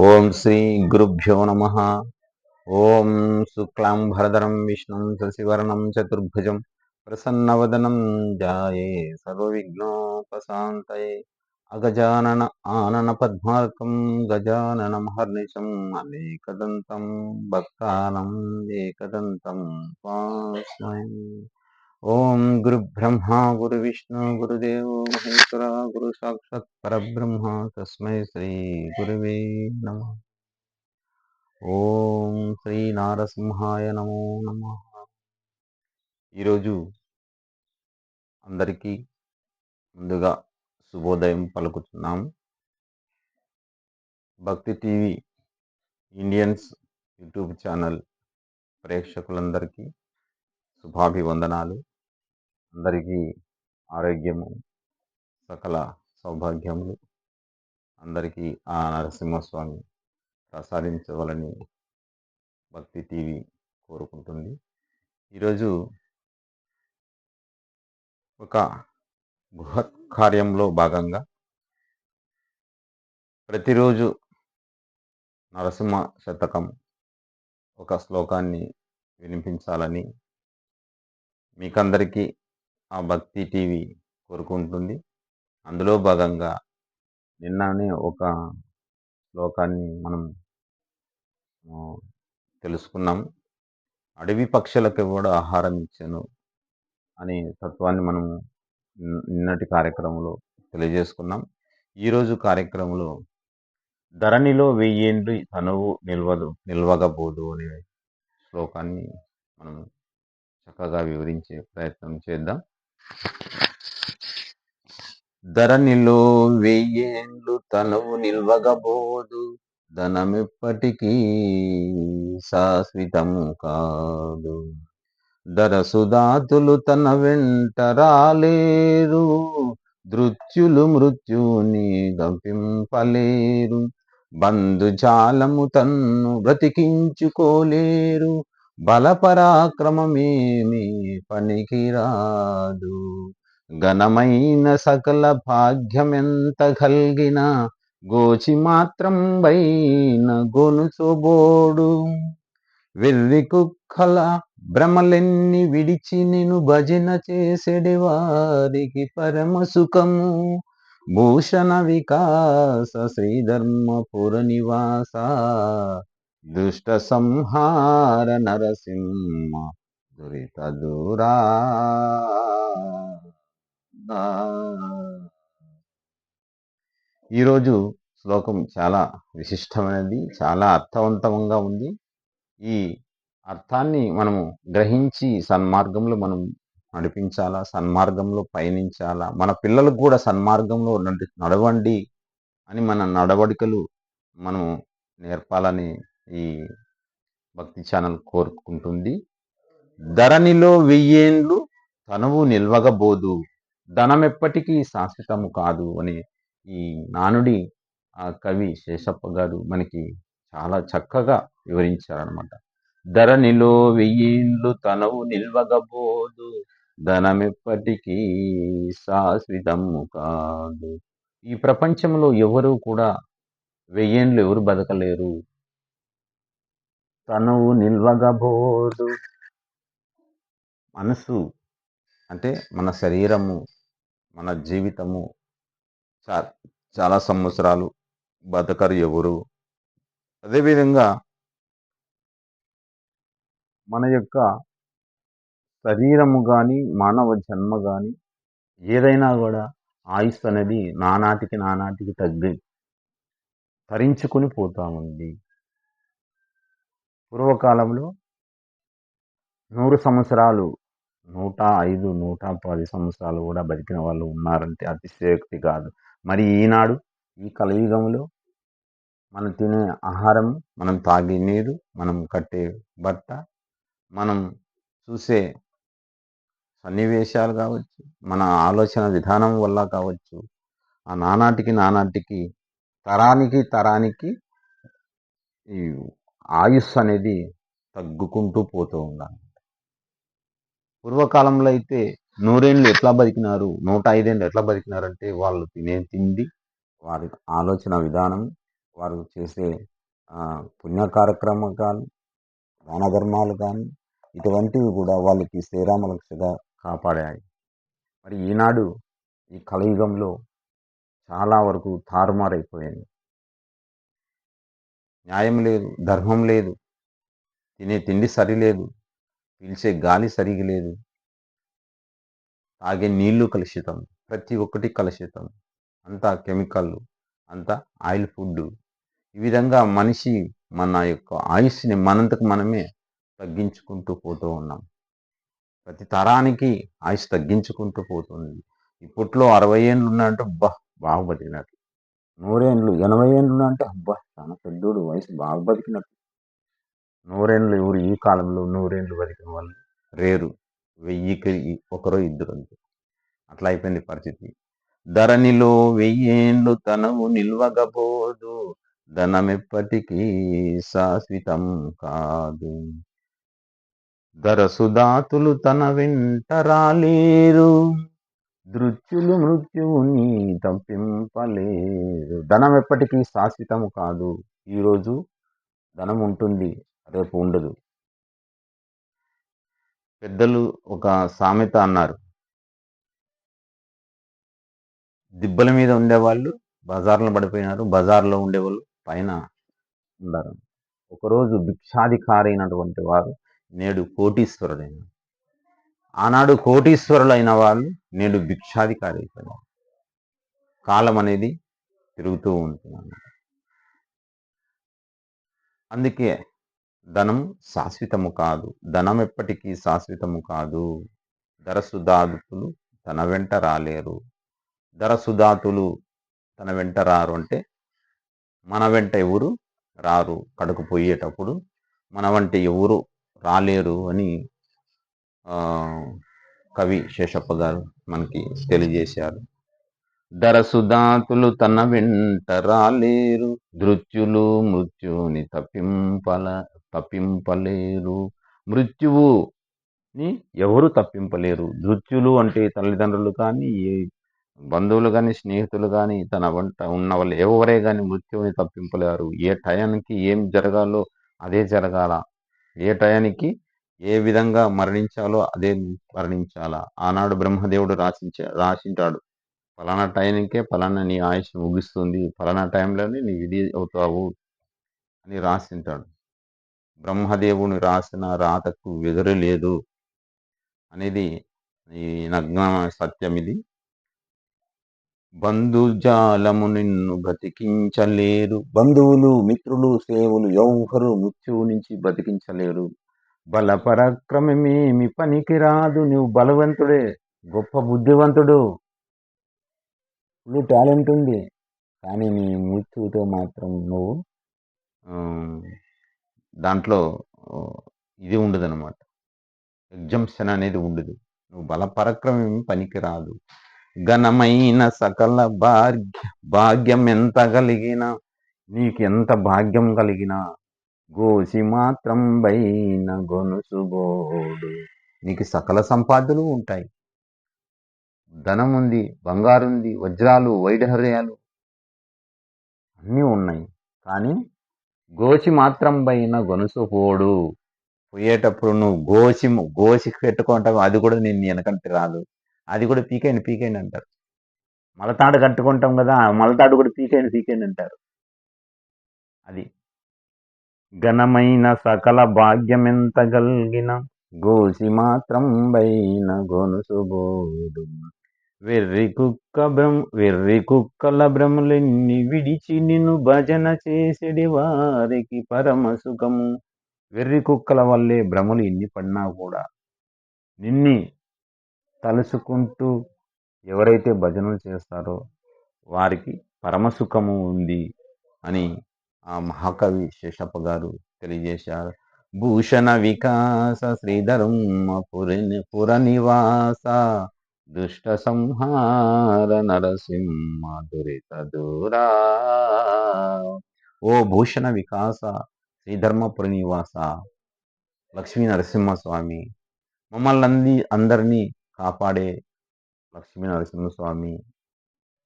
ఓం శ్రీ గురుభ్యో నమ ఓం శుక్లాం భరధరం విష్ణుం శశివర్ణం చతుర్భుజం ప్రసన్నవదనం జాయే సర్వవిఘ్నోపశాంతయే అగజానన ఆనన పద్మార్కం గజానన మహర్నిశం అనేకదంతం భక్తానం ఏకదంతం ఉపాస్మహే ఓం గురు బ్రహ్మ గురు విష్ణు గురుదేవో మహేశ్వర గురు సాక్షాత్ పరబ్రహ్మ తస్మై శ్రీ గురువే నమ. ఓం శ్రీ నారసింహాయ నమో నమ. ఈరోజు అందరికీ ముందుగా శుభోదయం పలుకుతున్నాం. భక్తి టీవీ ఇండియన్స్ యూట్యూబ్ ఛానల్ ప్రేక్షకులందరికీ శుభాభివందనాలు. అందరికీ ఆరోగ్యము సకల సౌభాగ్యములు. అందరికీ ఆ నరసింహస్వామి ప్రసాదించవలని భక్తి టీవీ కోరుకుంటుంది. ఈరోజు ఒక బృహత్ కార్యంలో భాగంగా ప్రతిరోజు నరసింహ శతకం ఒక శ్లోకాన్ని వినిపించాలని మీకందరికీ ఆ భక్తి టీవీ కోరుకుంటుంది. అందులో భాగంగా నిన్ననే ఒక శ్లోకాన్ని మనం తెలుసుకున్నాం. అడవి పక్షులకు కూడా ఆహారం ఇచ్చాను అనే తత్వాన్ని మనం నిన్నటి కార్యక్రమంలో తెలియజేసుకున్నాం. ఈరోజు కార్యక్రమంలో ధరణిలో వెయ్యేండ్లు తనువు నిల్వదు నిల్వగబోదు అనే శ్లోకాన్ని మనం చక్కగా వివరించే ప్రయత్నం చేద్దాం. ధరణిలో వెయ్యేండ్లు తనువు నిల్వగబోదు ధనమిప్పటికీ శాశ్వతము కాదు. దరసుదాతులు తన వెంట రాలేరు దృత్యులు మృత్యుని గంపింపలేరు బంధుజాలము తన్ను బ్రతికించుకోలేరు బలపరాక్రమమేమి పనికిరాదు. ఘనమైన సకల భాగ్యమెంత కలిగిన గోచి మాత్రం వైన గొనుసోబోడు. వెర్రి కుక్కల భ్రమలెన్ని విడిచి నేను భజన చేసెడి వారికి పరమ సుఖము. భూషణ వికాస శ్రీధర్మపుర నివాస దుష్ట సంహార నరసింహ దురిత దూరా. ఈరోజు శ్లోకం చాలా విశిష్టమైనది చాలా అర్థవంతంగా ఉంది. ఈ అర్థాన్ని మనము గ్రహించి సన్మార్గంలో మనం నడిపించాలా సన్మార్గంలో పయనించాలా మన పిల్లలకు కూడా సన్మార్గంలో నడవండి అని మన నడవడికలు మనం నేర్పాలని ఈ భక్తి ఛానల్ కోరుకుంటుంది. ధరణిలో వెయ్యేండ్లు తనువు నిల్వగబోదు. ధనం ఎప్పటికీ శాశ్వతము కాదు అని ఈ నానుడి ఆ కవి శేషప్ప గారు మనకి చాలా చక్కగా వివరించారనమాట ధరణిలో వెయ్యేండ్లు తనవు నిల్వగబోదు. ధనమెప్పటికీ శాశ్వతము కాదు. ఈ ప్రపంచంలో ఎవరు కూడా వెయ్యేండ్లు ఎవరు బతకలేరు. తనువు నిల్వగబోదు. మనసు అంటే మన శరీరము మన జీవితము చా చాలా సంవత్సరాలు బతకరు ఎవరు. అదేవిధంగా మన యొక్క శరీరము కానీ మానవ జన్మ కానీ ఏదైనా కూడా ఆయుష్ అనేది నానాటికి నానాటికి తగ్గి తరించుకొని పోతా ఉంది పూర్వకాలంలో నూరు సంవత్సరాలు నూట ఐదు నూట పది సంవత్సరాలు కూడా బతికిన వాళ్ళు ఉన్నారంటే అతిశయోక్తి కాదు. మరి ఈనాడు ఈ కలియుగంలో మనం తినే ఆహారం మనం తాగే నీరు మనం కట్టే బట్ట మనం చూసే సన్నివేశాలు కావచ్చు మన ఆలోచన విధానం వల్ల కావచ్చు ఆ నానాటికి నానాటికి తరానికి తరానికి ఈ ఆయుష్ అనేది తగ్గుకుంటూ పోతూ ఉండాలి. పూర్వకాలంలో అయితే నూరేళ్ళు ఎట్లా బతికినారు నూట ఐదేళ్ళు ఎట్లా బతికినారంటే వాళ్ళు తినే తిండి వారి ఆలోచన విధానం వారు చేసే ఆ, పుణ్య కార్యక్రమాలు దాన ధర్మాలు కానీ ఇటువంటివి కూడా వాళ్ళకి శ్రీరామలక్షగా కాపాడాయి. మరి ఈనాడు ఈ కలియుగంలో చాలా వరకు తారుమారైపోయింది. న్యాయం లేదు ధర్మం లేదు తినే తిండి సరిలేదు పీల్చే గాలి సరిగా లేదు. తాగే నీళ్ళు కలుషితం ప్రతి ఒక్కటి కలుషితం. అంతా కెమికల్ అంతా ఆయిల్ ఫుడ్ ఈ విధంగా మనిషి మన యొక్క ఆయుష్ని మనంతకు మనమే తగ్గించుకుంటూ పోతూ ఉన్నాం. ప్రతి తరానికి ఆయుష్ తగ్గించుకుంటూ పోతుంది. ఇప్పట్లో అరవై ఏళ్ళు ఉన్నాయంటే బా బాగా బతికినట్టు నూరేండ్లు ఎనభై ఏళ్ళు అంటే అబ్బా చాలా పెద్దోడు వయసు బాగా బతికినట్టు. నూరేండ్లు ఎవరు? ఈ కాలంలో నూరేండ్లు బతికిన వాళ్ళు రేరు. వెయ్యికి ఒకరో ఇద్దరు అంతే. అట్లా అయిపోయింది పరిస్థితి. ధరణిలో వెయ్యేండ్లు తనము నిల్వగబోదు. ధనమెప్పటికీ శాశ్వతం కాదు. ధరసుదాతులు తన వెంట రాలేరు. దృత్యులు మృత్యువుని తప్పింపలేరు ధనం ఎప్పటికీ శాశ్వతం కాదు. ఈరోజు ధనం ఉంటుంది రేపు ఉండదు. పెద్దలు ఒక సామెత అన్నారు. దిబ్బల మీద ఉండేవాళ్ళు బజార్లో పడిపోయినారు బజార్లో ఉండేవాళ్ళు పైన ఉన్నారు. ఒకరోజు భిక్షాధికారి అయినటువంటి వారు నేడు కోటీశ్వరుడైనారు ఆనాడు కోటీశ్వరులైన వాళ్ళు నేడు భిక్షాధికారి అయిపోయినారు. కాలం అనేది తిరుగుతూ ఉంటుంది అందుకే ధనం శాశ్వతము కాదు. ధనం ఎప్పటికీ శాశ్వతము కాదు. ధరసుధాతులు తన వెంట రాలేరు. ధరసుధాతులు తన వెంట రారు అంటే మన వెంట ఎవరు రారు. కడుకు పోయేటప్పుడు మన వెంట ఎవరు రాలేరు అని కవి శేషప్ప గారు మనకి తెలియజేశారు. దరసుదాతులు తన వెంట రాలేరు దృత్యులు మృత్యుని తప్పింపల తప్పింపలేరు. మృత్యువుని ఎవరు తప్పింపలేరు? దృత్యులు అంటే తల్లిదండ్రులు కానీ ఏ బంధువులు కానీ స్నేహితులు కానీ తన వంట ఉన్న వాళ్ళు ఎవరే కానీ మృత్యువుని తప్పింపలేరు. ఏ టయానికి ఏం జరగాలో అదే జరగాల. ఏ టయానికి ఏ విధంగా మరణించాలో అదే మరణించాలా. ఆనాడు బ్రహ్మదేవుడు రాసించే రాసింటాడు. ఫలానా టైంకే ఫలానా నీ ఆయుష్ ముగిస్తుంది. ఫలానా టైంలోనే నీ ఇది అవుతావు అని రాసింటాడు. బ్రహ్మదేవుని రాసిన రాతకు వెదురు లేదు అనేది ఈ నగ్న సత్యం ఇది. బంధుజాలము నిన్ను బతికించలేరు బంధువులు మిత్రులు సేవులు ఎవరు మృత్యువు నుంచి బతికించలేరు బల పరాక్రమమేమి పనికిరాదు. నువ్వు బలవంతుడే గొప్ప బుద్ధివంతుడు. నువ్వు టాలెంట్ ఉంది కానీ నీ మృత్యువుతో మాత్రం నువ్వు దాంట్లో ఇది ఉండదన్నమాట. ఎగ్జంప్షన్ అనేది ఉండదు. నువ్వు బల పరాక్రమం పనికిరాదు. ఘనమైన సకల భాగ్య భాగ్యం ఎంత కలిగినా నీకు ఎంత భాగ్యం కలిగినా గోసి మాత్రం బైన గొనుసుగోడు నీకు సకల సంపాదనలు ఉంటాయి. ధనం ఉంది బంగారు ఉంది వజ్రాలు వైఢర్యాలు అన్నీ ఉన్నాయి. కానీ గోచి మాత్రం పైన గొనుసు పోడు పోయేటప్పుడు నువ్వు గోసి గోసి పెట్టుకుంటావు అది కూడా నేను వెనకంటే రాదు. అది కూడా పీకేయండి పీకేయండి అంటారు. మలతాడు కట్టుకుంటాం కదా మలతాడు కూడా పీకేయండి పీకేయండి అంటారు. అది ఘనమైన సకల భాగ్యమెంత గల్గిన గోసి మాత్రం బైన గొనుసుబోడు వెర్రి కుక్క బ్రహ్మ వెర్రి కుక్కల భ్రమలెన్ని విడిచి నిన్ను భజన చేసిడి వారికి పరమ సుఖము. వెర్రి కుక్కల వల్లే భ్రమలు ఎన్ని పడినా కూడా నిన్ని తలుసుకుంటూ ఎవరైతే భజనలు చేస్తారో వారికి పరమసుఖము ఉంది అని ఆ మహాకవి శేషప్ప గారు తెలియజేశారు. భూషణ వికాస శ్రీధర్మ పురి పుర నివాస దుష్ట సంహార నరసింహ దురిత దూరా. ఓ భూషణ వికాస శ్రీధర్మపుర నివాస లక్ష్మీ నరసింహస్వామి మమ్మల్ని అందరినీ కాపాడే లక్ష్మీ నరసింహస్వామి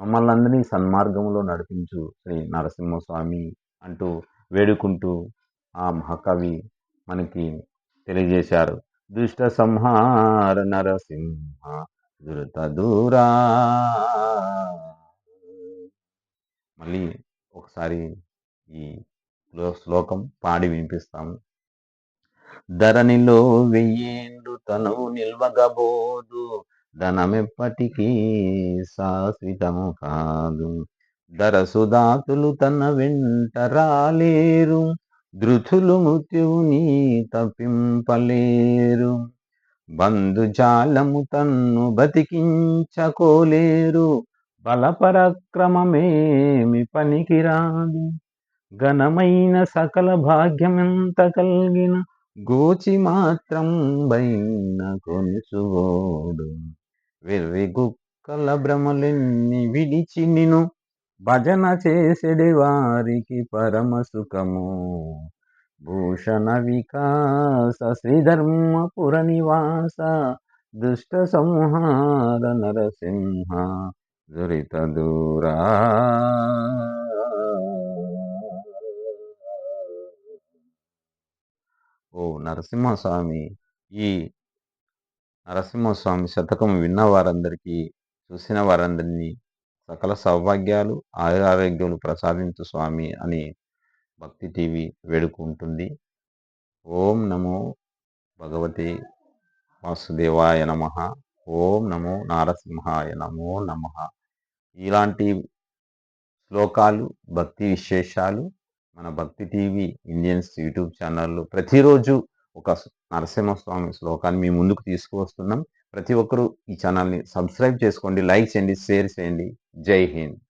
మమ్మల్ని అందరినీ సన్మార్గంలో నడిపించు శ్రీ నరసింహస్వామి అంటూ వేడుకుంటూ ఆ మహాకవి మనకి తెలియజేశారు. దుష్ట సంహార నరసింహ దురత దూరా. మళ్ళీ ఒకసారి ఈ శ్లోకం పాడి వినిపిస్తాము. ధరణిలో వెయ్యేండు తను నిల్వగబోదు ధనమెప్పటికీ శాశ్వతము కాదు. దరసుదాతులు తన వెంట రాలేరు ధృతులు మృత్యువుని తప్పింపలేరు. బంధుజాలము తన్ను బతికించకోలేరు బలపరక్రమమేమి పనికిరాదు. ఘనమైన సకల భాగ్యమెంత కలిగిన గోచి మాత్రం బైన కొనుచుగోడు వెర్రి గుక్కల భ్రమలెన్ని విడిచి నిను భజన చేసెడి వారికి పరమ సుఖము. భూషణ వికాస శ్రీధర్మపుర నివాస దుష్ట సంహార నరసింహ దురిత దూరా. ఓ నరసింహస్వామి ఈ నరసింహస్వామి శతకం విన్న వారందరికీ చూసిన వారందరినీ సకల సౌభాగ్యాలు ఆయురారోగ్యాలు ప్రసాదించు స్వామి అని భక్తి టీవీ వేడుకుంటుంది. ఓం నమో భగవతి వాసుదేవాయ నమ. ఓం నమో నారసింహాయ నమో నమ. ఇలాంటి శ్లోకాలు భక్తి విశేషాలు మన భక్తి టీవీ ఇండియన్స్ యూట్యూబ్ ఛానల్లో ప్రతిరోజు ఒక నరసింహస్వామి శ్లోకాన్ని మీ ముందుకు తీసుకువస్తున్నాం. ప్రతి ఒక్కరూ ఈ ఛానల్ని సబ్స్క్రైబ్ చేసుకోండి లైక్ చేయండి షేర్ చేయండి. జై హింద్.